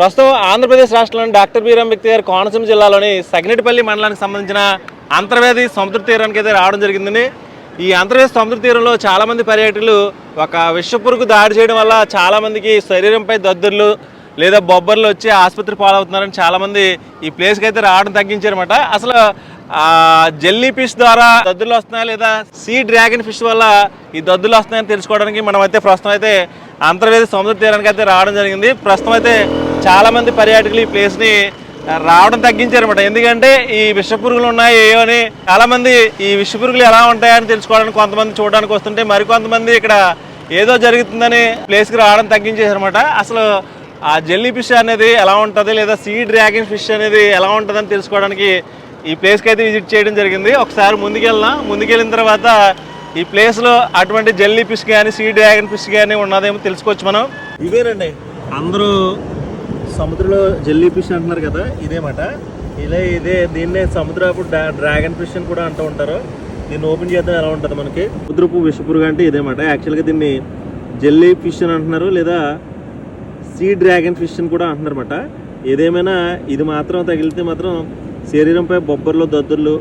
ప్రస్తుతం ఆంధ్రప్రదేశ్ రాష్ట్రంలోని డాక్టర్ బీరం వ్యక్తి గారు కోనసీమ జిల్లాలోని సగినెటిపల్లి మండలానికి సంబంధించిన అంతర్వేది సముద్ర తీరానికి అయితే రావడం జరిగిందండి. ఈ అంతర్వేది సముద్ర తీరంలో చాలామంది పర్యాటకులు ఒక విషపురుగు దాడి చేయడం వల్ల చాలామందికి శరీరంపై దద్దుర్లు లేదా బొబ్బర్లు వచ్చి ఆసుపత్రి పాలవుతున్నారని చాలామంది ఈ ప్లేస్కి అయితే రావడం తగ్గించారన్నమాట. అసలు జెల్లీ ఫిష్ ద్వారా దద్దులు వస్తున్నాయి లేదా సీ డ్రాగన్ ఫిష్ వల్ల ఈ దద్దులు వస్తున్నాయని తెలుసుకోవడానికి మనం అయితే ప్రస్తుతం అయితే అంతర్వేది సముద్ర తీరానికి అయితే రావడం జరిగింది. ప్రస్తుతం అయితే చాలామంది పర్యాటకులు ఈ ప్లేస్ని రావడం తగ్గించారనమాట ఎందుకంటే ఈ విషపురుగులు ఉన్నాయి ఏయో అని చాలామంది ఈ విషపురుగులు ఎలా ఉంటాయని తెలుసుకోవడానికి కొంతమంది చూడడానికి వస్తుంటే మరికొంతమంది ఇక్కడ ఏదో జరుగుతుందని ప్లేస్కి రావడం తగ్గించేసారనమాట అసలు ఆ జెల్లీ ఫిష్ అనేది ఎలా ఉంటుంది లేదా సీ డ్రాగన్ ఫిష్ అనేది ఎలా ఉంటుందని తెలుసుకోవడానికి ఈ ప్లేస్కి అయితే విజిట్ చేయడం జరిగింది. ఒకసారి ముందుకెళ్ళినా ముందుకెళ్ళిన తర్వాత ఈ ప్లేస్లో అటువంటి జెల్లీ ఫిష్ కానీ సీ డ్రాగన్ ఫిష్ కానీ ఉన్నదేమో తెలుసుకోవచ్చు మనం. ఇవేనండి. అందరూ సముద్రంలో జెల్లీ ఫిష్ అంటున్నారు కదా ఇదేమాట ఇలా ఇదే దీన్నే సముద్రపు డ్రా- డ్రాగన్ ఫిష్ అని కూడా అంటూ ఉంటారు. దీన్ని ఓపెన్ చేద్దాం ఎలా ఉంటుంది మనకి? సముద్రపు విషపురుగు అంటే ఇదేమాట యాక్చువల్గా దీన్ని జెల్లీ ఫిష్ అని అంటున్నారు లేదా సీ డ్రాగన్ ఫిష్ అని కూడా అంటున్నారు అనమాట ఏదేమైనా ఇది మాత్రం తగిలితే మాత్రం శరీరంపై బొబ్బర్లు దద్దుర్లు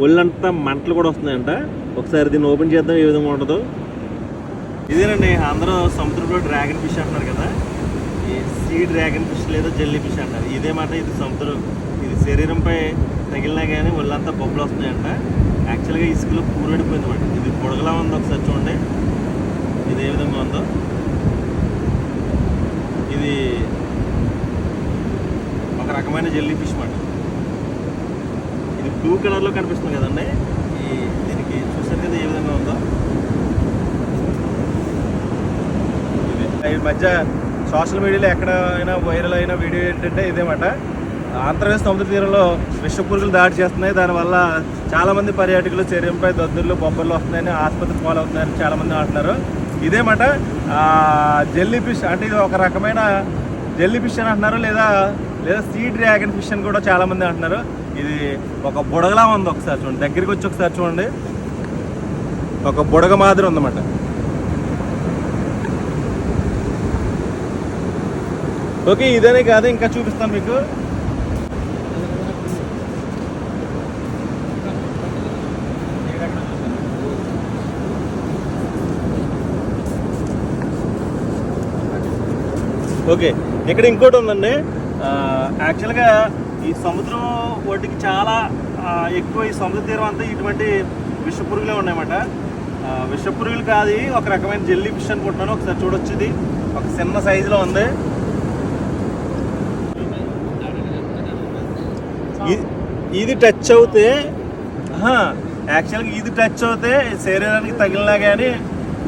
ఒళ్ళంతా మంటలు కూడా వస్తున్నాయంట. ఒకసారి దీన్ని ఓపెన్ చేద్దాం ఏ విధంగా ఉంటుందో. ఇదేనండి అందరూ సముద్రంలో డ్రాగన్ ఫిష్ అంటున్నారు కదా. ఈ సీ డ్రాగన్ ఫిష్ లేదా జెల్లీ ఫిష్ అంటారు. ఇదే మాట ఇది సముద్రం ఇది శరీరంపై తగిలినా కానీ ఒళ్ళంతా బొబ్బలు వస్తున్నాయంట. యాక్చువల్గా ఇసుకలో కూరడిపోయింది మాట ఇది పొడగలా ఉంది ఒకసారి చూడండి. ఇది ఏ విధంగా ఉందో. ఇది ఒక రకమైన జెల్లీ ఫిష్ మాట. ఇది బ్లూ కలర్లో కనిపిస్తుంది కదండి. ఈ దీనికి చూసారు కదా ఏ విధంగా ఉందో. ఇది ఈ మధ్య సోషల్ మీడియాలో ఎక్కడైనా వైరల్ అయిన వీడియో ఏంటంటే ఇదేమాట. ఆంధ్రప్రదేశ్ సముద్ర తీరంలో విషపురుగులు దాడి చేస్తున్నాయి. దానివల్ల చాలామంది పర్యాటకులు చర్యంపై దద్దుర్లు బొబ్బర్లు వస్తున్నాయని ఆసుపత్రి పాలవుతున్నాయని చాలామంది అంటున్నారు. ఇదేమాట జెల్లీ ఫిష్ అంటే ఇది ఒక రకమైన జెల్లీ ఫిష్ అని అంటున్నారు. లేదా లేదా సీ డ్రాగన్ ఫిష్ అని కూడా చాలామంది అంటున్నారు. ఇది ఒక బుడగలా ఉంది ఒకసారి చూడండి. దగ్గరికి వచ్చి ఒకసారి చూడండి. ఒక బుడగ మాదిరి ఉందన్నమాట. ఓకే ఇదనే కాదు ఇంకా చూపిస్తాను మీకు. ఓకే ఇక్కడ ఇంకోటి ఉందండి. యాక్చువల్గా ఈ సముద్రం ఒడ్డుకి చాలా ఎక్కువ ఈ సముద్ర తీరం అంతా ఇటువంటి విషపురుగులే ఉన్నాయన్నమాట. ఆ, విషపురుగులు కాదు ఒక రకమైన జెల్లీ ఫిష్ అనుకుంటున్నాను. ఒకసారి చూడొచ్చు ఇది. ఒక చిన్న సైజులో ఉంది. ఇది- ఇది టచ్ అవుతే యాక్చువల్గా ఇది టచ్ అవుతే శరీరానికి తగిలినా కానీ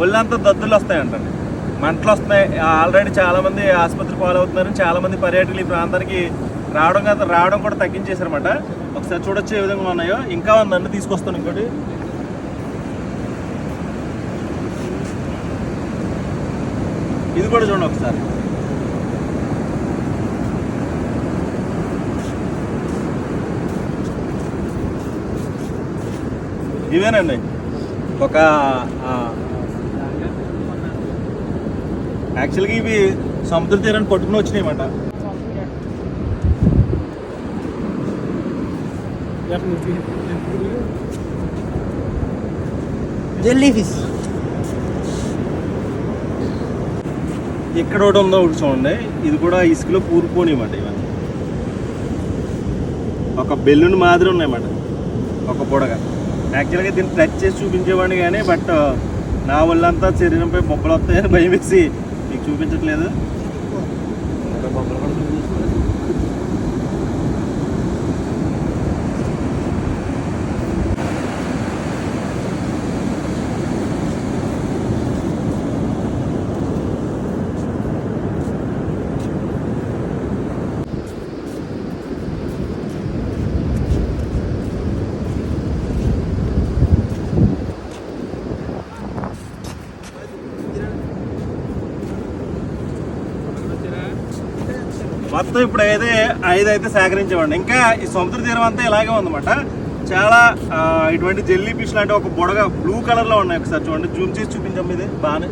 ఒళ్ళంతా దద్దులు వస్తాయంటండి. మంటలు వస్తున్నాయి. ఆల్రెడీ చాలామంది ఆసుపత్రి పాలవుతున్నారు చాలామంది పర్యాటకులు ఈ ప్రాంతానికి రావడం కాదు రావడం కూడా తగ్గించేశారన్నమాట. ఒకసారి చూడొచ్చు ఏ విధంగా ఉన్నాయో. ఇంకా ఉందండి తీసుకొస్తాను ఇంకోటి. ఇది కూడా చూడండి ఒకసారి. ఇవేనండి. ఒక యాక్చువల్గా ఇవి సముద్ర తీరాన్ని పట్టుకుని వచ్చినాయన్నమాట. జెల్లీ ఫిష్ ఇక్కడ ఒకటి ఉందో ఒకటి చూడండి. ఇది కూడా ఇసుకలో కూరుకోనివ్వండి ఇవన్నీ. ఒక బెలూన్ మాదిరి ఉన్నాయన్నమాట. ఒక బుడగ యాక్చువల్గా దీన్ని టచ్ చేసి చూపించేవాడిని కానీ బట్ uh, నా వాళ్ళంతా శరీరంపై బొబ్బలు వస్తాయని భయం వేసి మీకు చూపించట్లేదు. మొత్తం ఇప్పుడు అయితే ఐదు అయితే సేకరించేవాడిని. ఇంకా ఈ సముద్ర తీరం అంతా ఇలాగే ఉందన్నమాట. చాలా ఇటువంటి జెల్లీ ఫిష్ లాంటి ఒక బుడగ బ్లూ కలర్లో ఉన్నాయి ఒకసారి చూడండి. జూమ్ చేసి చూపించాం ఇది. బాగానే